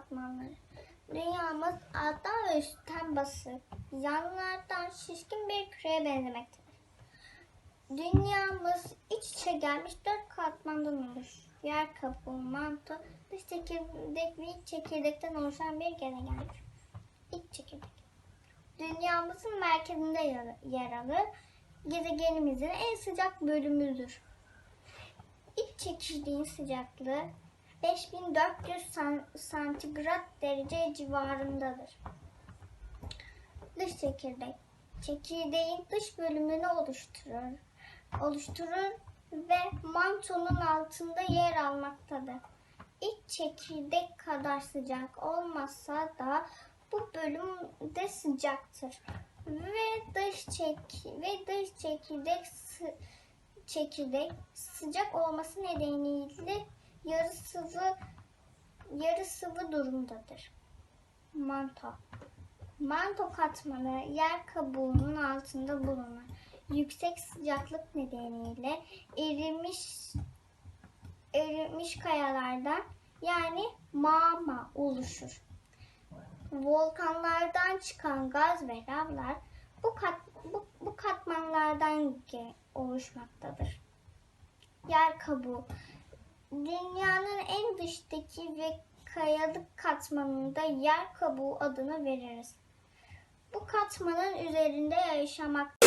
katmanları. Dünyamız alttan ve üstten basık, yanlardan şişkin bir küreye benzemektedir. Dünyamız iç içe gelmiş dört katmandan oluşur. Yer kabuğu, manto, dış çekirdek ve iç çekirdekten oluşan bir gezegendir. İç çekirdek. Dünyamızın merkezinde yer alır. Gezegenimizin en sıcak bölümüdür. İç çekirdeğin sıcaklığı 5400 san- santigrat derece civarındadır. Dış çekirdek. Çekirdeğin dış bölümünü oluşturur. Oluşturur ve mantonun altında yer almaktadır. İç çekirdek kadar sıcak olmasa da bu bölüm de sıcaktır. Ve dış çek ve dış çekirdek çekirdek sıcak olması nedeniyle yarı sıvı yarı sıvı durumdadır. Manto. Manto katmanı yer kabuğunun altında bulunur. Yüksek sıcaklık nedeniyle erimiş erimiş kayalardan yani mağma oluşur. Volkanlardan çıkan gaz ve lavlar bu, kat, bu, bu katmanlardan oluşmaktadır. Yer kabuğu Dünyanın en dıştaki ve kayalık katmanında yer kabuğu adını veririz. Bu katmanın üzerinde yaşamak